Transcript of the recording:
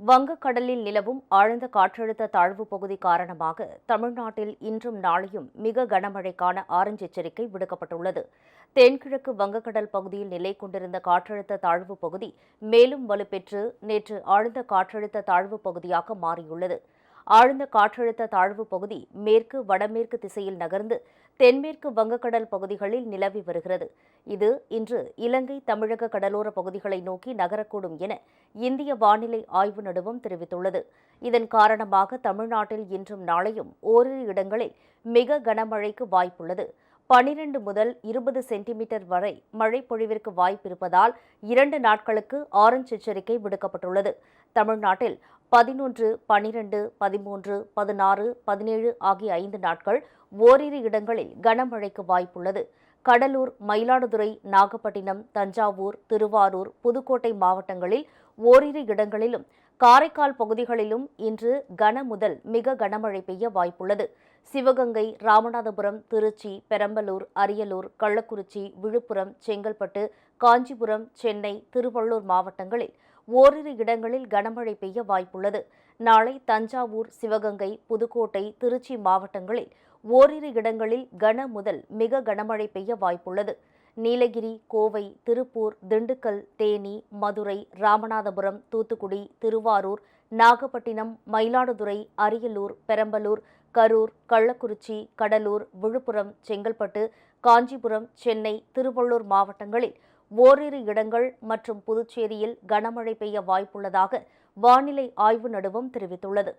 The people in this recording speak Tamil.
வங்கக்கடலில் நிலவும் ஆழ்ந்த காற்றழுத்த தாழ்வு பகுதி காரணமாக தமிழ்நாட்டில் இன்றும் நாளையும் மிக கனமழைக்கான ஆரஞ்சு எச்சரிக்கை விடுக்கப்பட்டுள்ளது. தென்கிழக்கு வங்கக்கடல் பகுதியில் நிலை கொண்டிருந்த காற்றழுத்த தாழ்வு பகுதி மேலும் வலுப்பெற்று நேற்று ஆழ்ந்த காற்றழுத்த தாழ்வு பகுதியாக மாறியுள்ளது. ஆழ்ந்த காற்றழுத்த தாழ்வு பகுதி மேற்கு வடமேற்கு திசையில் நகர்ந்து தென்மேற்கு வங்கக்கடல் பகுதிகளில் நிலவி வருகிறது. இது இன்று இலங்கை தமிழக கடலோர பகுதிகளை நோக்கி நகரக்கூடும் என இந்திய வானிலை ஆய்வு நடுவம் தெரிவித்துள்ளது. இதன் காரணமாக தமிழ்நாட்டில் இன்றும் நாளையும் ஓரிரு இடங்களில் மிக கனமழைக்கு வாய்ப்புள்ளது. பனிரெண்டு முதல் இருபது சென்டிமீட்டர் வரை மழை பொழிவிற்கு வாய்ப்பிருப்பதால் இரண்டு நாட்களுக்கு ஆரஞ்ச் எச்சரிக்கை விடுக்கப்பட்டுள்ளது. தமிழ்நாட்டில் பதினொன்று பனிரெண்டு பதிமூன்று பதினாறு பதினேழு ஆகிய ஐந்து நாட்கள் ஓரிரு இடங்களில் கனமழைக்கு வாய்ப்புள்ளது. கடலூர் மயிலாடுதுறை நாகப்பட்டினம் தஞ்சாவூர் திருவாரூர் புதுக்கோட்டை மாவட்டங்களில் ஓரிரு இடங்களிலும் காரைக்கால் பகுதிகளிலும் இன்று கன முதல் மிக கனமழை பெய்ய வாய்ப்புள்ளது. சிவகங்கை ராமநாதபுரம் திருச்சி பெரம்பலூர் அரியலூர் கள்ளக்குறிச்சி விழுப்புரம் செங்கல்பட்டு காஞ்சிபுரம் சென்னை திருவள்ளூர் மாவட்டங்களில் ஓரிரு இடங்களில் கனமழை பெய்ய வாய்ப்புள்ளது. நாளை தஞ்சாவூர் சிவகங்கை புதுக்கோட்டை திருச்சி மாவட்டங்களில் ஓரிரு இடங்களில் கன முதல் மிக கனமழை பெய்ய வாய்ப்புள்ளது. நீலகிரி கோவை திருப்பூர் திண்டுக்கல் தேனி மதுரை ராமநாதபுரம் தூத்துக்குடி திருவாரூர் நாகப்பட்டினம் மயிலாடுதுறை அரியலூர் பெரம்பலூர் கரூர் கள்ளக்குறிச்சி கடலூர் விழுப்புரம் செங்கல்பட்டு காஞ்சிபுரம் சென்னை திருவள்ளூர் மாவட்டங்களில் ஓரிரு இடங்கள் மற்றும் புதுச்சேரியில் கனமழை பெய்ய வாய்ப்புள்ளதாக வானிலை ஆய்வு நடுவம் தெரிவித்துள்ளது.